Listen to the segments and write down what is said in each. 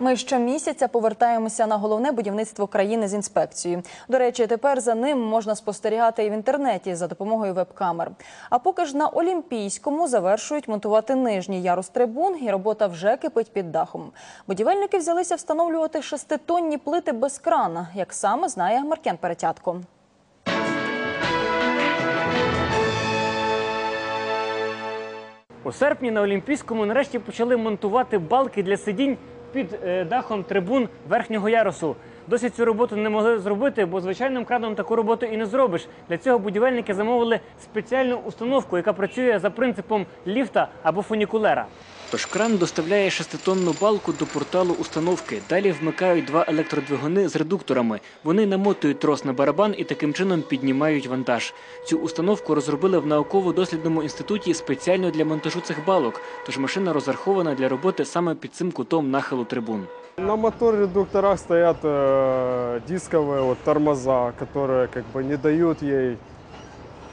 Ми щомісяця повертаємося на головне будівництво країни з інспекцією. До речі, тепер за ним можна спостерігати і в інтернеті за допомогою веб-камер. А поки ж на Олімпійському завершують монтувати нижній ярус трибун, і робота вже кипить під дахом. Будівельники взялися встановлювати шеститонні плити без крана, як саме знає Маркен Перетятко. У серпні на Олімпійському нарешті почали монтувати балки для сидінь під е, дахом трибун верхнього ярусу. Досі цю роботу не могли зробити, бо звичайним краном таку роботу і не зробиш. Для цього будівельники замовили спеціальну установку, яка працює за принципом ліфта або фунікулера. Тож кран доставляє шеститонну балку до порталу установки. Далі вмикають два електродвигуни з редукторами. Вони намотують трос на барабан і таким чином піднімають вантаж. Цю установку розробили в науково-дослідному інституті спеціально для монтажу цих балок. Тож машина розрахована для роботи саме під цим кутом нахилу трибун. На мотор-редукторах стоят э, дисковые вот, тормоза, которые как бы не дают ей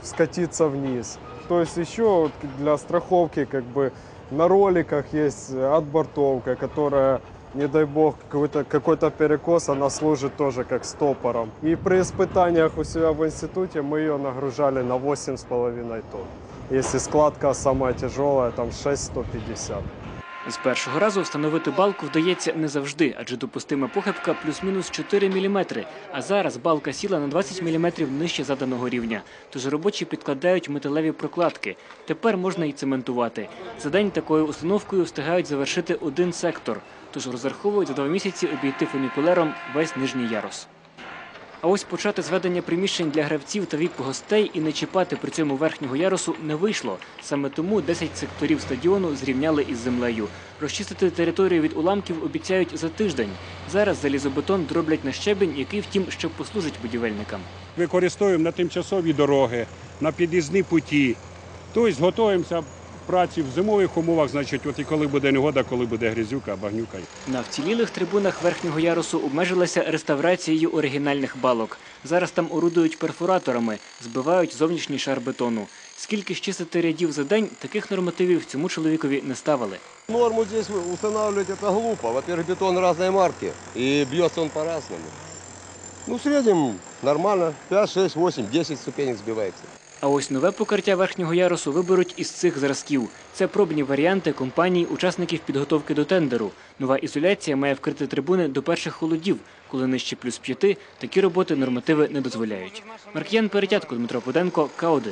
скатиться вниз. То есть еще вот для страховки как бы на роликах есть отбортовка, которая, не дай бог, какой-то какой перекос, она служит тоже как стопором. И при испытаниях у себя в институте мы ее нагружали на 8,5 тонн. Если складка самая тяжелая, там 6,150. З першого разу встановити балку вдається не завжди, адже допустима похибка плюс-мінус 4 мм, а зараз балка сіла на 20 мм нижче заданого рівня. Тож робочі підкладають металеві прокладки. Тепер можна і цементувати. За день такою установкою встигають завершити один сектор, тож розраховують за два місяці обійти фунікулером весь нижній ярус. А ось почати зведення приміщень для гравців та віп-гостей і не чіпати при цьому верхнього ярусу не вийшло. Саме тому 10 секторів стадіону зрівняли із землею. Розчистити територію від уламків обіцяють за тиждень. Зараз залізобетон дроблять на щебень, який, втім, ще послужить будівельникам. використовуємо на тимчасові дороги, на під'їзні путі. Тобто готуємося праці в зимових умовах, значить, от і коли буде негода, коли буде грязюка, багнюка. На вцілілих трибунах верхнього ярусу обмежилася реставрацією оригінальних балок. Зараз там орудують перфораторами, збивають зовнішній шар бетону. Скільки ж чистити рядів за день, таких нормативів цьому чоловікові не ставили. Норму здесь устанавливать это глупо. Во-первых, бетон разной марки и бьется он по-разному. Ну, в среднем нормально. 5, 6, 8, 10 ступенек сбивается. А ось нове покриття верхнього ярусу виберуть із цих зразків. Це пробні варіанти компаній, учасників підготовки до тендеру. Нова ізоляція має вкрити трибуни до перших холодів. Коли нижче плюс п'яти, такі роботи нормативи не дозволяють. Марк'ян Перетятко, Дмитро Пуденко, К1.